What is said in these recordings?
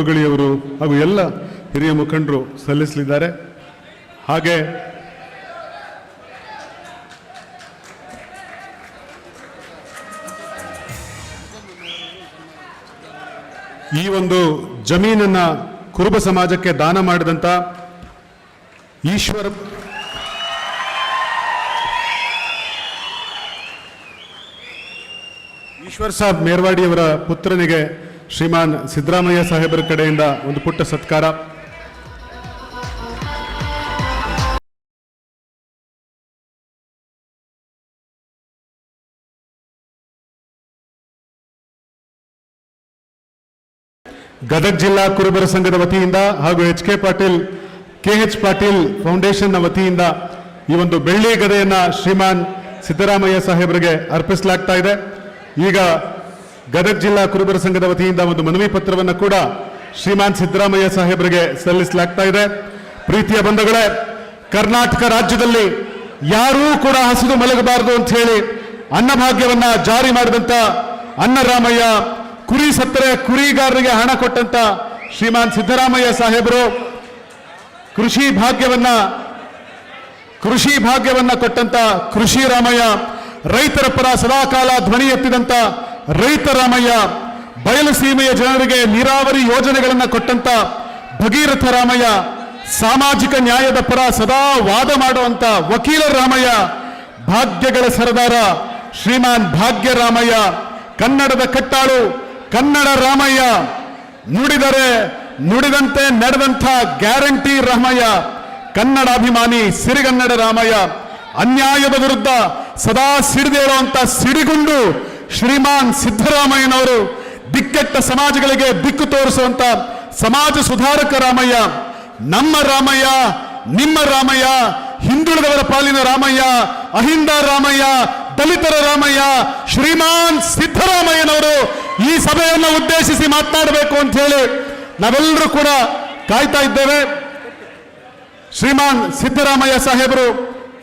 ಮುಳುಗಳಿಯವರು ಹಾಗೂ ಎಲ್ಲ ಹಿರಿಯ ಮುಖಂಡರು ಸಲ್ಲಿಸಲಿದ್ದಾರೆ. ಹಾಗೆ ಈ ಒಂದು ಜಮೀನನ್ನ ಕುರುಬ ಸಮಾಜಕ್ಕೆ ದಾನ ಮಾಡಿದಂತ ಈಶ್ವರ ಈಶ್ವರ್ ಸಾಬ್ ಮೇರ್ವಾಡಿಯವರ ಪುತ್ರನಿಗೆ ಶ್ರೀಮಾನ್ ಸಿದ್ದರಾಮಯ್ಯ ಸಾಹೇಬರ ಕಡೆಯಿಂದ ಒಂದು ಪುಟ್ಟ ಸತ್ಕಾರ. ಗದಗ ಜಿಲ್ಲಾ ಕುರುಬರ ಸಂಘದ ವತಿಯಿಂದ ಹಾಗೂ H K Patil K H Patil ಫೌಂಡೇಶನ್ನ ವತಿಯಿಂದ ಈ ಒಂದು ಬೆಳ್ಳಿ ಗದೆಯನ್ನು ಶ್ರೀಮಾನ್ ಸಿದ್ದರಾಮಯ್ಯ ಸಾಹೇಬರಿಗೆ ಅರ್ಪಿಸಲಾಗ್ತಾ ಇದೆ. ಈಗ ಗದಗ ಜಿಲ್ಲಾ ಕುರುಬರ ಸಂಘದ ವತಿಯಿಂದ ಒಂದು ಮನವಿ ಪತ್ರವನ್ನು ಕೂಡ ಶ್ರೀಮಾನ್ ಸಿದ್ದರಾಮಯ್ಯ ಸಾಹೇಬರಿಗೆ ಸಲ್ಲಿಸಲಾಗ್ತಾ ಇದೆ. ಪ್ರೀತಿಯ ಬಂಧುಗಳೇ, ಕರ್ನಾಟಕ ರಾಜ್ಯದಲ್ಲಿ ಯಾರೂ ಕೂಡ ಹಸಿದು ಮಲಗಬಾರದು ಅಂತ ಹೇಳಿ ಅನ್ನಭಾಗ್ಯವನ್ನ ಜಾರಿ ಮಾಡಿದಂತ ಅನ್ನರಾಮಯ್ಯ, ಕುರಿ ಸತ್ತರೆ ಕುರಿಗಾರರಿಗೆ ಹಣ ಕೊಟ್ಟಂತ ಶ್ರೀಮಾನ್ ಸಿದ್ದರಾಮಯ್ಯ ಸಾಹೇಬರು ಕೃಷಿ ಭಾಗ್ಯವನ್ನ ಕೃಷಿ ಭಾಗ್ಯವನ್ನ ಕೊಟ್ಟಂತ ಕೃಷಿ ರಾಮಯ್ಯ, ರೈತರ ಪರ ಸದಾಕಾಲ ಧ್ವನಿ ಎತ್ತಿದಂತ ರೈತ ರಾಮಯ್ಯ ಬಯಲು ಸೀಮೆಯ ಜನರಿಗೆ ನೀರಾವರಿ ಯೋಜನೆಗಳನ್ನು ಕೊಟ್ಟಂತ ಭಗೀರಥ ರಾಮಯ್ಯ ಸಾಮಾಜಿಕ ನ್ಯಾಯದ ಪರ ಸದಾ ವಾದ ಮಾಡುವಂತ ವಕೀಲ ರಾಮಯ್ಯ, ಭಾಗ್ಯಗಳ ಸರದಾರ ಶ್ರೀಮಾನ್ ಭಾಗ್ಯ ರಾಮಯ್ಯ, ಕನ್ನಡದ ಕಟ್ಟಾಳು ಕನ್ನಡ ರಾಮಯ್ಯ, ನುಡಿದರೆ ನುಡಿದಂತೆ ನಡೆದಂಥ ಗ್ಯಾರಂಟಿ ರಾಮಯ್ಯ, ಕನ್ನಡಾಭಿಮಾನಿ ಸಿರಿಗನ್ನಡ ರಾಮಯ್ಯ, ಅನ್ಯಾಯದ ವಿರುದ್ಧ ಸದಾ ಸಿಡಿದೇಳುವಂತ ಸಿಡಿಗುಂಡು ಶ್ರೀಮಾನ್ ಸಿದ್ದರಾಮಯ್ಯನವರು ದಿಕ್ಕೆಟ್ಟ ಸಮಾಜಗಳಿಗೆ ದಿಕ್ಕು ತೋರಿಸುವಂತ ಸಮಾಜ ಸುಧಾರಕ ರಾಮಯ್ಯ, ನಮ್ಮ ರಾಮಯ್ಯ, ನಿಮ್ಮ ರಾಮಯ್ಯ, ಹಿಂದುಳಿದವರ ಪಾಲಿನ ರಾಮಯ್ಯ, ಅಹಿಂದ ರಾಮಯ್ಯ, ದಲಿತರ ರಾಮಯ್ಯ, ಶ್ರೀಮಾನ್ ಸಿದ್ದರಾಮಯ್ಯನವರು ಈ ಸಭೆಯನ್ನು ಉದ್ದೇಶಿಸಿ ಮಾತನಾಡಬೇಕು ಅಂತ ಹೇಳಿ ನಾವೆಲ್ಲರೂ ಕೂಡ ಕಾಯ್ತಾ ಇದ್ದೇವೆ. ಶ್ರೀಮಾನ್ ಸಿದ್ದರಾಮಯ್ಯ ಸಾಹೇಬರು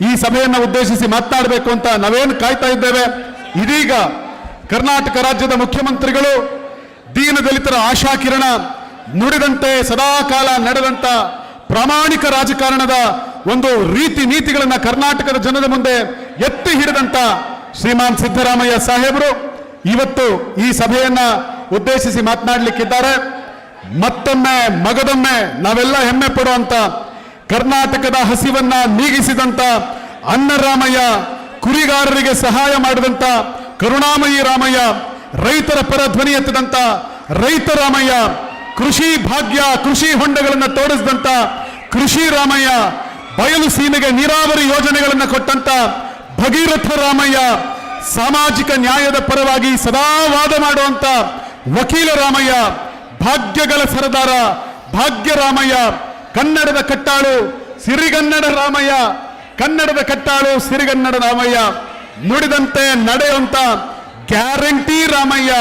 ಈ ಸಭೆಯನ್ನು ಉದ್ದೇಶಿಸಿ ಮಾತನಾಡಬೇಕು ಅಂತ ನಾವೇನು ಕಾಯ್ತಾ ಇದ್ದೇವೆ. ಇದೀಗ ಕರ್ನಾಟಕ ರಾಜ್ಯದ ಮುಖ್ಯಮಂತ್ರಿಗಳು ದೀನದಲಿತರ ಆಶಾಕಿರಣ, ನುಡಿದಂತೆ ಸದಾಕಾಲ ನಡೆದಂತ ಪ್ರಾಮಾಣಿಕ ರಾಜಕಾರಣದ ಒಂದು ರೀತಿ ನೀತಿಗಳನ್ನ ಕರ್ನಾಟಕದ ಜನರ ಮುಂದೆ ಎತ್ತಿ ಹಿಡಿದಂತ ಶ್ರೀಮಾನ್ ಸಿದ್ದರಾಮಯ್ಯ ಸಾಹೇಬರು ಇವತ್ತು ಈ ಸಭೆಯನ್ನ ಉದ್ದೇಶಿಸಿ ಮಾತನಾಡಲಿಕ್ಕಿದ್ದಾರೆ. ಮತ್ತೊಮ್ಮೆ ಮಗದೊಮ್ಮೆ ನಾವೆಲ್ಲ ಹೆಮ್ಮೆ ಪಡುವಂತ ಕರ್ನಾಟಕದ ಹಸಿವನ್ನ ನೀಗಿಸಿದಂತ ಅನ್ನರಾಮಯ್ಯ ಕುರಿಗಾರರಿಗೆ ಸಹಾಯ ಮಾಡಿದಂತ ಕರುಣಾಮಯಿ ರಾಮಯ್ಯ, ರೈತರ ಪರ ಧ್ವನಿ ಎತ್ತದಂತ ರೈತ ರಾಮಯ್ಯ, ಕೃಷಿ ಭಾಗ್ಯ, ಕೃಷಿ ಹೊಂಡಗಳನ್ನು ತೋರಿಸಿದಂತ ಕೃಷಿ ರಾಮಯ್ಯ, ಬಯಲು ಸೀಮೆಗೆ ನೀರಾವರಿ ಯೋಜನೆಗಳನ್ನು ಕೊಟ್ಟಂತ ಭಗೀರಥ ರಾಮಯ್ಯ, ಸಾಮಾಜಿಕ ನ್ಯಾಯದ ಪರವಾಗಿ ಸದಾ ವಾದ ಮಾಡುವಂತ ವಕೀಲ ರಾಮಯ್ಯ, ಭಾಗ್ಯಗಳ ಸರದಾರ ಭಾಗ್ಯ ರಾಮಯ್ಯ, ಕನ್ನಡದ ಕಟ್ಟಾಳು ಸಿರಿಗನ್ನಡ ರಾಮಯ್ಯ, ಕನ್ನಡದ ಕಟ್ಟಾಳು ಸಿರಿಗನ್ನಡ ರಾಮಯ್ಯ. ನುಡಿದಂತೆ ನಡೆಯುವಂತ ಗ್ಯಾರಂಟಿ ರಾಮಯ್ಯ.